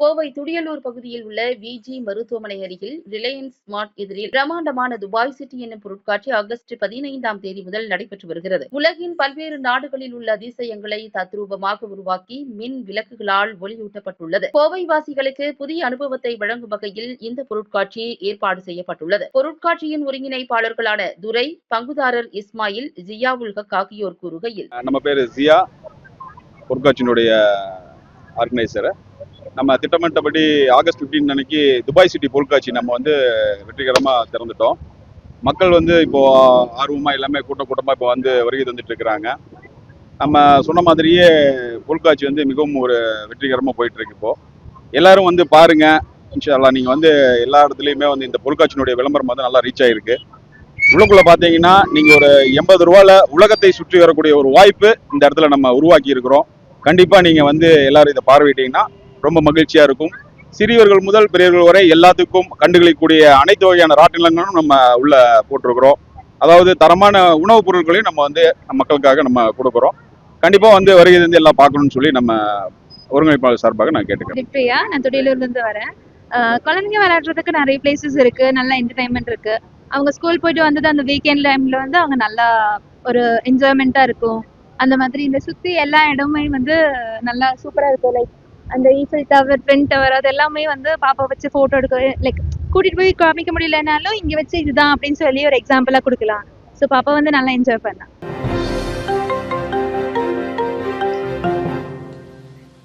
கோவை துடியலூர் பகுதியில் உள்ள விஜி மருத்துவமனை அருகில் ரிலையன்ஸ் ஸ்மார்ட் எதிரில் பிரமாண்டமான துபாய் சிட்டி என்னும் பொருட்காட்சி ஆகஸ்ட் பதினைந்தாம் தேதி முதல் நடைபெற்று வருகிறது. உலகின் பல்வேறு நாடுகளில் உள்ள அதிசயங்களை தத்ரூபமாக உருவாக்கி மின் விளக்குகளால் ஒளியூட்டப்பட்டுள்ளது. கோவை வாசிகளுக்கு புதிய அனுபவத்தை வழங்கும் வகையில் இந்த பொருட்காட்சி ஏற்பாடு செய்யப்பட்டுள்ளது. பொருட்காட்சியின் ஒருங்கிணைப்பாளர்களான துரை பங்குதாரர் இஸ்மாயில் ஜியாவுல் ஹக் ஆகியோர் கூறுகையில் நம்ம பேர் ஜியா பொருட்காட்சியினுடைய ஆர்கனைசரை நம்ம திட்டமிட்டபடி ஆகஸ்ட் 15 அன்னைக்கு துபாய் சிட்டி பொருட்காட்சி நம்ம வந்து வெற்றிகரமாக திறந்துட்டோம். மக்கள் வந்து இப்போ ஆர்வமாக எல்லாமே கூட்ட கூட்டமாக இப்போ வந்து வருகை தந்துட்டு இருக்கிறாங்க. நம்ம சொன்ன மாதிரியே பொருட்காட்சி வந்து மிகவும் ஒரு வெற்றிகரமாக போயிட்டுருக்கு இப்போது எல்லோரும் எல்லாரும் வந்து பாருங்க. இன்ஷால்லா நீங்கள் வந்து எல்லா இடத்துலையுமே வந்து இந்த பொருட்காட்சியினுடைய விளம்பரம் வந்து நல்லா ரீச் ஆகிருக்கு உள்ளுக்குள்ளே பார்த்தீங்கன்னா நீங்கள் ஒரு எண்பது ரூபால உலகத்தை சுற்றி வரக்கூடிய ஒரு வாய்ப்பு இந்த இடத்துல நம்ம உருவாக்கி இருக்கிறோம். கண்டிப்பாக நீங்கள் வந்து எல்லாரும் இதை பார்வையிட்டீங்கன்னா ரொம்ப மகிழ்ச்சியாக இருக்கும். சிறியவர்கள் முதல் பெரியவர்கள் வரை எல்லாத்துக்கும் கண்டுகளிக்கூடிய அனைத்து வகையான ராட்டினங்களும் நம்ம உள்ள போட்டிருக்கிறோம். அதாவது தரமான உணவுப் பொருட்களையும் நம்ம வந்து மக்களுக்காக நம்ம கொடுக்குறோம். கண்டிப்பாக வந்து வருகை இருந்து எல்லாம் பார்க்கணும்னு சொல்லி நம்ம ஒருங்கிணைப்பாளர் சார்பாக நான் கேட்டுக்கிறேன். விக்டரியா நான் இருந்து வரேன். குழந்தைங்க விளையாடுறதுக்கு நிறைய பிளேசஸ் இருக்கு. நல்ல என்டர்டைன்மெண்ட் இருக்கு. அவங்க ஸ்கூல் போயிட்டு வந்தது அந்த வீக்கெண்ட் டைம்ல வந்து அவங்க நல்லா ஒரு என்ஜாய்மெண்ட்டா இருக்கும். அந்த மாதிரி இந்த சுத்தி எல்லா இடமுமே வந்து நல்லா சூப்பரா இருக்கும். லைக் அந்த ஈஃபில் டவர் ட்ரென் டவர் அது எல்லாமே வந்து பாப்பா வச்சு போட்டோ எடுக்க லைக் கூட்டிட்டு போய் காமிக்க முடியலனாலும் இங்க வச்சு இதுதான் அப்படின்னு சொல்லி ஒரு எக்ஸாம்பிளா கொடுக்கலாம். ஸோ பாப்பா வந்து நல்லா என்ஜாய் பண்ணா.